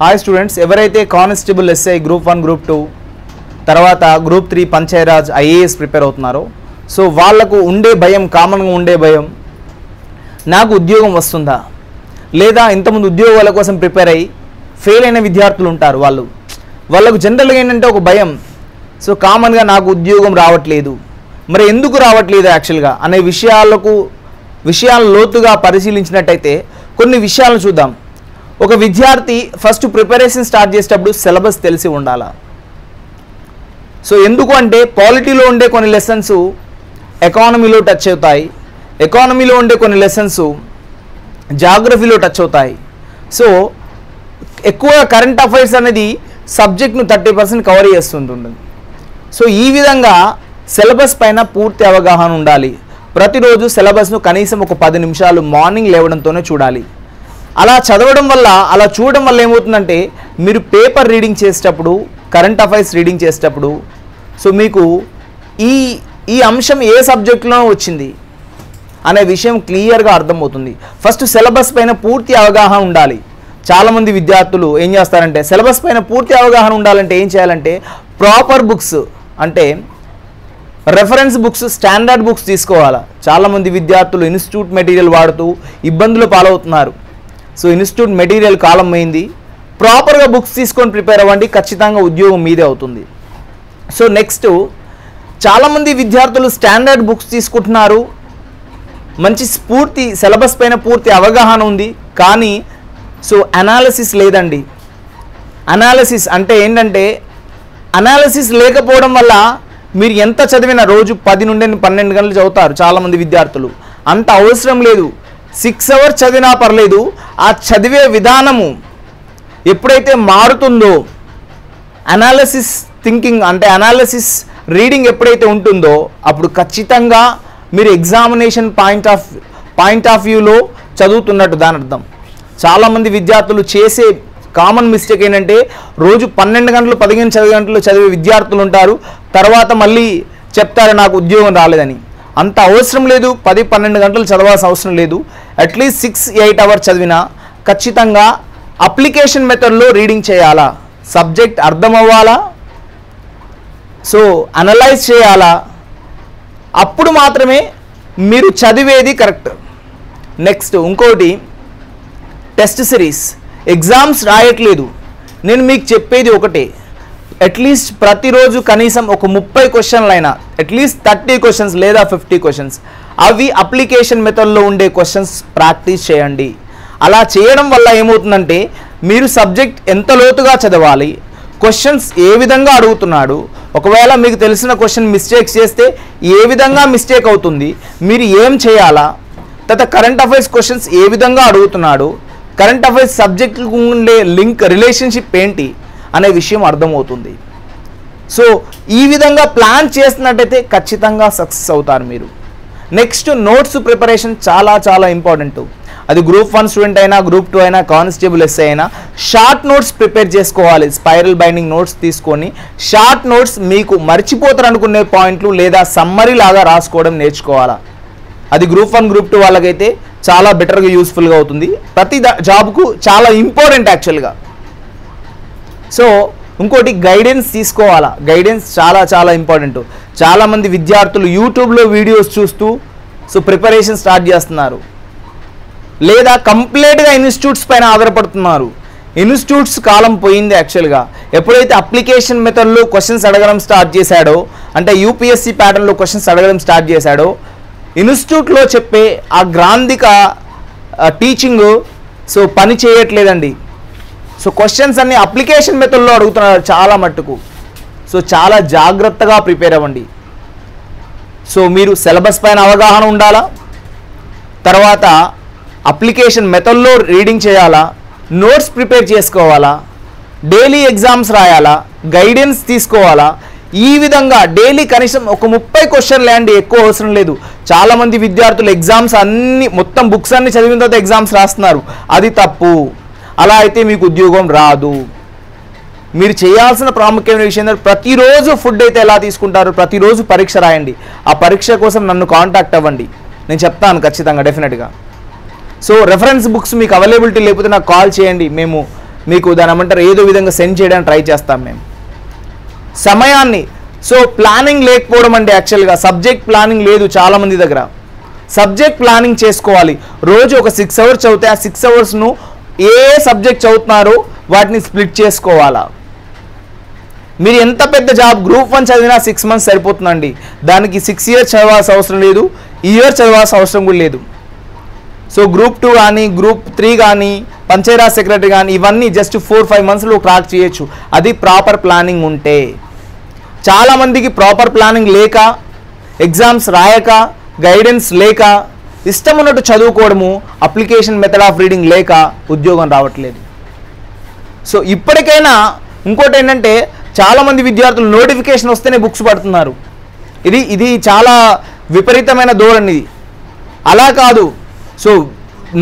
Hi students ఎవరైతే constable SI group one group two తర్వాత group three Panchayat Raj IAS prepare అవుతున్నారో so వాళ్ళకు ఉండే భయం కామన్గా ఉండే భయం నాకు ఉద్యోగం వస్తుందా? లేదా ఇంతకుముందు ఉద్యోగాల కోసం ప్రిపేర్ అయ్యి ఫెయిల్ అయిన విద్యార్థులు ఉంటారు వాళ్ళు. వాళ్ళకు జనరల్గా ఏంటంటే ఒక భయం సో కామన్గా నాకు ఉద్యోగం రావట్లేదు. మరి ఎందుకు రావట్లేదు యాక్చువల్గా అనే విషయాలకు విషయాలను లోతుగా పరిశీలించినట్టయితే కొన్ని విషయాలను చూద్దాం. ఒక విద్యార్థి ఫస్ట్ ప్రిపరేషన్ స్టార్ట్ చేసేటప్పుడు సిలబస్ తెలిసి ఉండాలా. సో ఎందుకు అంటే పాలిటీలో ఉండే కొన్ని లెసన్స్ ఎకానమీలో టచ్ అవుతాయి. ఎకానమీలో ఉండే కొన్ని లెసన్స్ జాగ్రఫీలో టచ్ అవుతాయి. సో ఎక్కువ కరెంట్ అఫైర్స్ అనేది సబ్జెక్ట్ను థర్టీ పర్సెంట్ కవర్ చేస్తుంటుంది. సో ఈ విధంగా సిలబస్ పైన పూర్తి అవగాహన ఉండాలి. ప్రతిరోజు సిలబస్ను కనీసం ఒక పది నిమిషాలు మార్నింగ్ లేవడంతోనే చూడాలి. అలా చదవడం వల్ల అలా చూడడం వల్ల ఏమవుతుందంటే మీరు పేపర్ రీడింగ్ చేసేటప్పుడు కరెంట్ అఫైర్స్ రీడింగ్ చేసేటప్పుడు సో మీకు ఈ ఈ అంశం ఏ సబ్జెక్టులో వచ్చింది అనే విషయం క్లియర్గా అర్థమవుతుంది. ఫస్ట్ సిలబస్ పైన పూర్తి అవగాహన ఉండాలి. చాలామంది విద్యార్థులు ఏం చేస్తారంటే సిలబస్ పైన పూర్తి అవగాహన ఉండాలంటే ఏం చేయాలంటే ప్రాపర్ బుక్స్ అంటే రెఫరెన్స్ బుక్స్ స్టాండర్డ్ బుక్స్ తీసుకోవాలా. చాలామంది విద్యార్థులు ఇన్స్టిట్యూట్ మెటీరియల్ వాడుతూ ఇబ్బందులు పాలవుతున్నారు. సో ఇన్స్టిట్యూట్ మెటీరియల్ కాలం అయింది. ప్రాపర్గా బుక్స్ తీసుకొని ప్రిపేర్ అవ్వండి ఖచ్చితంగా ఉద్యోగం మీదే అవుతుంది. సో నెక్స్ట్ చాలామంది విద్యార్థులు స్టాండర్డ్ బుక్స్ తీసుకుంటున్నారు. మంచి స్ఫూర్తి సిలబస్ పైన పూర్తి అవగాహన ఉంది. కానీ సో అనాలసిస్ లేదండి. అనాలసిస్ అంటే ఏంటంటే అనాలసిస్ లేకపోవడం వల్ల మీరు ఎంత చదివినా రోజు పది నుండి పన్నెండు గంటలు చదువుతారు చాలామంది విద్యార్థులు. అంత అవసరం లేదు. సిక్స్ అవర్స్ చదివినా పర్లేదు ఆ చదివే విధానము ఎప్పుడైతే మారుతుందో అనాలసిస్ థింకింగ్ అంటే అనాలసిస్ రీడింగ్ ఎప్పుడైతే ఉంటుందో అప్పుడు ఖచ్చితంగా మీరు examination point of point of వ్యూలో చదువుతున్నట్టు దాని అర్థం. చాలామంది విద్యార్థులు చేసే కామన్ మిస్టేక్ ఏంటంటే రోజు పన్నెండు గంటలు పదిహేను చదివి గంటలు చదివే విద్యార్థులు ఉంటారు తర్వాత మళ్ళీ చెప్తారు నాకు ఉద్యోగం రాలేదని. అంత అవసరం లేదు పది పన్నెండు గంటలు చదవాల్సిన అవసరం లేదు. అట్లీస్ట్ సిక్స్ ఎయిట్ అవర్స్ చదివినా ఖచ్చితంగా అప్లికేషన్ మెథడ్లో రీడింగ్ చేయాలా? సబ్జెక్ట్ అర్థం అవ్వాలా సో అనలైజ్ చేయాలా? అప్పుడు మాత్రమే మీరు చదివేది కరెక్ట్ నెక్స్ట్ ఇంకోటి టెస్ట్ సిరీస్ ఎగ్జామ్స్ రాయట్లేదు. నేను మీకు చెప్పేది ఒకటే. అట్లీస్ట్ ప్రతిరోజు కనీసం ఒక ముప్పై క్వశ్చన్లు అయినా అట్లీస్ట్ థర్టీ క్వశ్చన్స్ లేదా ఫిఫ్టీ క్వశ్చన్స్ అవి అప్లికేషన్ మెథడ్లో ఉండే క్వశ్చన్స్ ప్రాక్టీస్ చేయండి. అలా చేయడం వల్ల ఏమవుతుందంటే మీరు సబ్జెక్ట్ ఎంత లోతుగా చదవాలి క్వశ్చన్స్ ఏ విధంగా అడుగుతున్నాడు ఒకవేళ మీకు తెలిసిన క్వశ్చన్ మిస్టేక్స్ చేస్తే ఏ విధంగా మిస్టేక్ అవుతుంది మీరు ఏం చేయాలా తర్వాత కరెంట్ అఫైర్స్ క్వశ్చన్స్ ఏ విధంగా అడుగుతున్నాడు కరెంట్ అఫైర్స్ సబ్జెక్టుకు ఉండే లింక్ రిలేషన్షిప్ ఏంటి అనే విషయం అర్థమవుతుంది. సో ఈ విధంగా ప్లాన్ చేస్తున్నట్టయితే ఖచ్చితంగా సక్సెస్ అవుతారు మీరు. నెక్స్ట్ నోట్స్ ప్రిపరేషన్ చాలా చాలా ఇంపార్టెంట్. అది గ్రూప్ వన్ స్టూడెంట్ అయినా గ్రూప్ టూ అయినా కానిస్టేబుల్ ఎస్ఐ అయినా షార్ట్ నోట్స్ ప్రిపేర్ చేసుకోవాలి. స్పైరల్ బైండింగ్ నోట్స్ తీసుకొని షార్ట్ నోట్స్ మీకు మర్చిపోతారు అనుకునే పాయింట్లు లేదా సమ్మరీ లాగా రాసుకోవడం నేర్చుకోవాలా? అది గ్రూప్ వన్ గ్రూప్ టూ వాళ్ళకైతే చాలా బెటర్గా యూస్ఫుల్గా అవుతుంది. ప్రతి దా- జాబ్కు చాలా ఇంపార్టెంట్ యాక్చువల్గా. సో ఇంకోటి గైడెన్స్ తీసుకోవాలా? గైడెన్స్ చాలా చాలా ఇంపార్టెంట్ చాలామంది విద్యార్థులు యూట్యూబ్లో వీడియోస్ చూస్తూ సో ప్రిపరేషన్ స్టార్ట్ చేస్తున్నారు. లేదా కంప్లీట్గా ఇన్స్టిట్యూట్స్ పైన ఆధారపడుతున్నారు. ఇన్స్టిట్యూట్స్ కాలం పోయింది యాక్చువల్గా ఎప్పుడైతే అప్లికేషన్ మెథడ్లో క్వశ్చన్స్ అడగడం స్టార్ట్ చేశాడో అంటే యూపీఎస్సీ ప్యాటర్న్లో క్వశ్చన్స్ అడగడం స్టార్ట్ చేశాడో ఇన్స్టిట్యూట్లో చెప్పే ఆ గ్రాంధిక టీచింగ్ సో పని చేయట్లేదండి. సో క్వశ్చన్స్ అన్ని అప్లికేషన్ మెథడ్లో అడుగుతున్నారు చాలా మట్టుకు. సో చాలా జాగ్రత్తగా ప్రిపేర్ అవ్వండి. సో మీరు సిలబస్ పైన అవగాహన ఉండాలా? తర్వాత అప్లికేషన్ మెథడ్లో రీడింగ్ చేయాలా? నోట్స్ ప్రిపేర్ చేసుకోవాలా? డైలీ ఎగ్జామ్స్ రాయాలా? గైడెన్స్ తీసుకోవాలా? ఈ విధంగా డైలీ కనీసం ఒక ముప్పై క్వశ్చన్ అండి ఎక్కువ అవసరం లేదు. చాలామంది విద్యార్థులు ఎగ్జామ్స్ అన్ని మొత్తం బుక్స్ అన్ని చదివిన తర్వాత ఎగ్జామ్స్ రాస్తున్నారు. అది తప్పు. అలా అయితే మీకు ఉద్యోగం రాదు. మీరు చేయాల్సిన ప్రాముఖ్యమైన విషయం ఏంటంటే ప్రతిరోజు ఫుడ్ అయితే ఎలా తీసుకుంటారు? ప్రతిరోజు పరీక్ష రాయండి. ఆ పరీక్ష కోసం నన్ను కాంటాక్ట్ అవ్వండి. నేను చెప్తాను ఖచ్చితంగా డెఫినెట్గా సో రెఫరెన్స్ బుక్స్ మీకు అవైలబిలిటీ లేకపోతే నాకు కాల్ చేయండి. మేము మీకు దాని ఏమంటారు? ఏదో విధంగా సెండ్ చేయడానికి ట్రై చేస్తాం మేము. సమయాన్ని. సో ప్లానింగ్ లేకపోవడం అంటే యాక్చువల్గా సబ్జెక్ట్ ప్లానింగ్ లేదు చాలామంది దగ్గర. సబ్జెక్ట్ ప్లానింగ్ చేసుకోవాలి. రోజు ఒక సిక్స్ అవర్స్ చదివితే ఆ సిక్స్ అవర్స్ను ఏ సబ్జెక్ట్ చదువుతున్నారో వాటిని స్ప్లిట్ చేసుకోవాలా? మీరు ఎంత పెద్ద జాబ్ గ్రూప్ వన్ చదివినా సిక్స్ మంత్స్ సరిపోతుందండి. దానికి సిక్స్ ఇయర్స్ చదవాల్సిన అవసరం లేదు ఇయర్ చదవాల్సిన అవసరం కూడా లేదు. సో గ్రూప్ టూ కానీ గ్రూప్ త్రీ కానీ పంచాయరాజ్ సెక్రటరీ కానీ ఇవన్నీ జస్ట్ ఫోర్ ఫైవ్ మంత్స్లో క్రాక్ చేయొచ్చు. అది ప్రాపర్ ప్లానింగ్ ఉంటే. చాలామందికి ప్రాపర్ ప్లానింగ్ లేక ఎగ్జామ్స్ రాయక గైడెన్స్ లేక ఇష్టం ఉన్నట్టు చదువుకోవడము అప్లికేషన్ మెథడ్ ఆఫ్ రీడింగ్ లేక ఉద్యోగం రావట్లేదు. సో ఇప్పటికైనా ఇంకోటి ఏంటంటే చాలామంది విద్యార్థులు నోటిఫికేషన్ వస్తేనే బుక్స్ పడుతున్నారు. ఇది ఇది చాలా విపరీతమైన ధోరణి ఇది. అలా కాదు. సో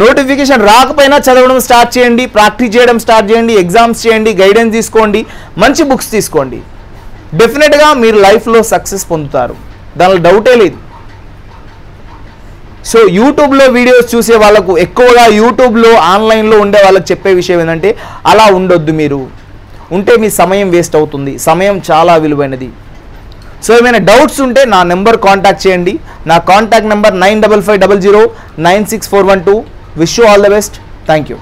నోటిఫికేషన్ రాకపోయినా చదవడం స్టార్ట్ చేయండి ప్రాక్టీస్ చేయడం స్టార్ట్ చేయండి ఎగ్జామ్స్ చేయండి గైడెన్స్ తీసుకోండి మంచి బుక్స్ తీసుకోండి. డెఫినెట్గా మీరు లైఫ్లో సక్సెస్ పొందుతారు. దానిలో డౌటే లేదు. సో యూట్యూబ్లో వీడియోస్ చూసే వాళ్ళకు ఎక్కువగా యూట్యూబ్లో ఆన్లైన్లో ఉండే వాళ్ళకి చెప్పే విషయం ఏంటంటే అలా ఉండొద్దు మీరు. ఉంటే మీ సమయం వేస్ట్ అవుతుంది. సమయం చాలా విలువైనది. సో ఏమైనా డౌట్స్ ఉంటే నా నెంబర్ కాంటాక్ట్ చేయండి. నా contact number nine double five double zero nine six four one two. Wish you all the best. Thank you.